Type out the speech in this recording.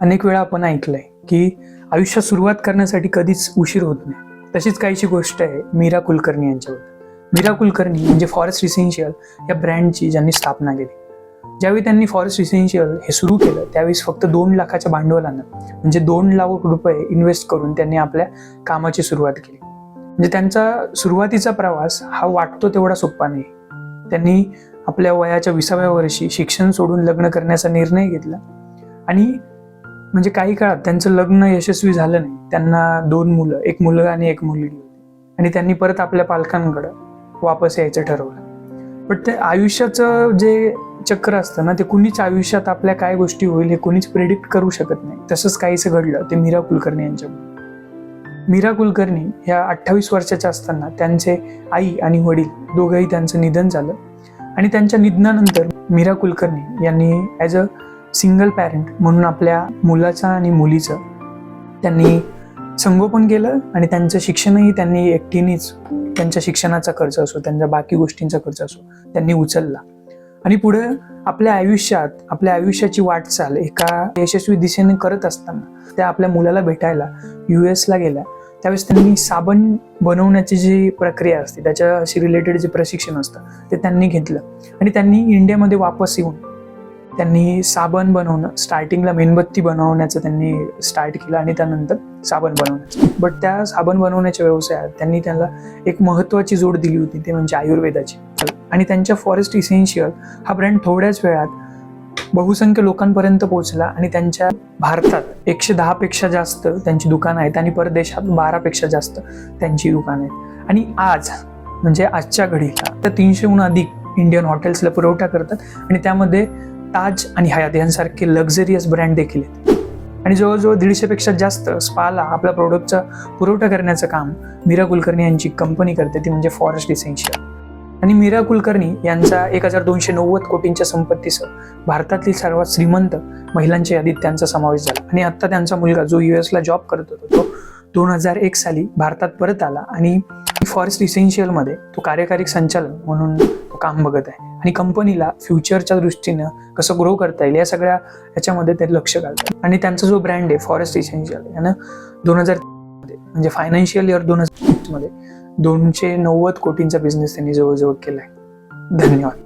अनेक वेळा आपण ऐकलंय की आयुष्यात सुरुवात करण्यासाठी कधीच उशीर होत नाही. तशीच काहीशी गोष्ट आहे मीरा कुलकर्णी यांच्याबद्दल मीरा कुलकर्णी म्हणजे फॉरेस्ट इसेन्शियल या ब्रँडची ज्यांनी स्थापना केली. ज्यावेळी त्यांनी फॉरेस्ट इसेन्शियल हे सुरू केलं त्यावेळेस फक्त दोन लाखाच्या भांडवलानं म्हणजे दोन लाख रुपये इन्व्हेस्ट करून त्यांनी आपल्या कामाची सुरुवात केली. म्हणजे त्यांचा सुरुवातीचा प्रवास हा वाटतो तेवढा सोपा नाही. त्यांनी आपल्या वयाच्या विसाव्या वर्षी शिक्षण सोडून लग्न करण्याचा निर्णय घेतला आणि म्हणजे काही काळात त्यांचं लग्न यशस्वी झालं नाही. त्यांना दोन मुलं एक मुलगा आणि एक मुलगी होती. आणि त्यांनी परत आपल्या पालकांकडं वापस यायचं ठरवलं. पण ते आयुष्याचं जे चक्र असतं ना ते कुणीच आयुष्यात आपल्या काय गोष्टी होईल हे कुणीच प्रेडिक्ट करू शकत नाही. तसंच काहीसं घडलं ते मीरा कुलकर्णी यांच्यामुळे. मीरा कुलकर्णी ह्या अठ्ठावीस वर्षाच्या असताना त्यांचे आई आणि वडील दोघंही त्यांचं निधन झालं. आणि त्यांच्या निधनानंतर मीरा कुलकर्णी यांनी ॲज अ सिंगल पॅरेंट म्हणून आपल्या मुलाचं आणि मुलीचं त्यांनी संगोपन केलं आणि त्यांचं शिक्षणही त्यांनी एकटीनेच त्यांच्या शिक्षणाचा खर्च असो त्यांच्या बाकी गोष्टींचा खर्च असो त्यांनी उचलला. आणि पुढे आपल्या आयुष्यात आपल्या आयुष्याची वाटचाल एका यशस्वी दिशेने करत असताना त्या आपल्या मुलाला भेटायला यू एसला गेल्या त्यावेळेस त्यांनी साबण बनवण्याची जी प्रक्रिया असते त्याच्याशी रिलेटेड जे प्रशिक्षण असतं ते त्यांनी घेतलं. आणि त्यांनी इंडियामध्ये वापस येऊन त्यांनी साबण बनवणं स्टार्टिंगला मेणबत्ती बनवण्याचं त्यांनी स्टार्ट केलं आणि त्यानंतर साबण बनवण्याचं. बट त्या साबण बनवण्याच्या व्यवसायात त्यांनी त्याला एक महत्त्वाची जोड दिली होती ते म्हणजे आयुर्वेदाची. आणि त्यांच्या फॉरेस्ट इसेन्शियल हा ब्रँड थोड्याच वेळात बहुसंख्य लोकांपर्यंत पोहोचला आणि त्यांच्या भारतात एकशे दहापेक्षा जास्त त्यांची दुकानं आहेत आणि परदेशात बारापेक्षा जास्त त्यांची दुकानं आहेत. आणि आज म्हणजे आजच्या घडीला तर तीनशेहून अधिक इंडियन हॉटेल्सला पुरवठा करतात आणि त्यामध्ये ताज आणि हयात यांसारखे लक्झरियस ब्रँड देखील आहेत. आणि जवळजवळ दीडशेपेक्षा जास्त स्पाला आपल्या प्रोडक्टचा पुरवठा करण्याचं काम मीरा कुलकर्णी यांची कंपनी करते ती म्हणजे फॉरेस्ट इसेन्शियल आणि मीरा कुलकर्णी यांचा एक हजार दोनशे नव्वद कोटींच्या संपत्तीसह भारतातील सर्वात श्रीमंत महिलांच्या यादीत त्यांचा समावेश झाला. आणि आत्ता त्यांचा मुलगा जो यू एसला जॉब करत होता तो दोन हजार एक साली भारतात परत आला आणि फॉरेस्ट इसेन्शियलमध्ये तो कार्यकारी संचालक म्हणून तो काम बघत आहे. आणि कंपनीला फ्युचरच्या दृष्टीनं कसं ग्रो करता येईल या सगळ्या याच्यामध्ये ते लक्ष घालतात. आणि त्यांचा जो ब्रँड आहे फॉरेस्ट इसेन्शियल यानं दोन हजार म्हणजे फायनान्शियल इयर दोन हजारमध्ये दोनशे नव्वद कोटींचा बिझनेस त्यांनी जवळजवळ केला आहे धन्यवाद.